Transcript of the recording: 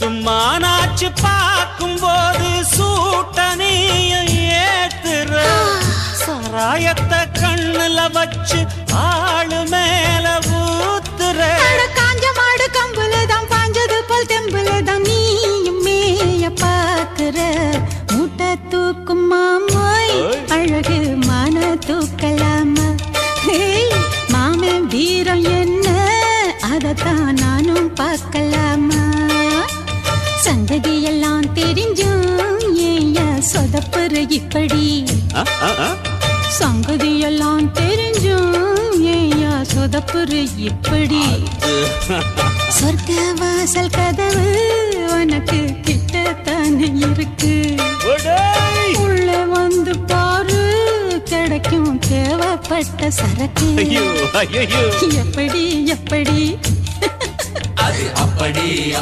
சும்மானாச்சு பார்க்கும் போது சூட்டனையும் ஏத்துற சாராயத்தை கண்ணுல வச்சு ஆளு மேல ஊத்துற. காஞ்ச மாடு கம்புல தான் பாஞ்சது போல் தெம்புல தான் நீயும் மேய பாக்குற மூட்டை தூக்கும் மாமாய். அழகு மான தூக்கலாமா. மாமன் வீரம் என்ன? அதத்தான் நானும் பார்க்கலாமா? சங்கதி எல்லாம் தெரிஞ்சும் ஏயா சொதப்புற இப்படி. ஆ, ஆ, ஆ. சங்கதி எல்லாம் தெரிஞ்சும் ஏயா சொதப்புற இப்படி. சொர்க்க வாசல் கதவு உனக்கு கிட்டத்தானே இருக்கு. உள்ள வந்து பாரு கிடைக்கும் தேவைப்பட்ட சரக்கு. எப்படி எப்படி? அது அப்படி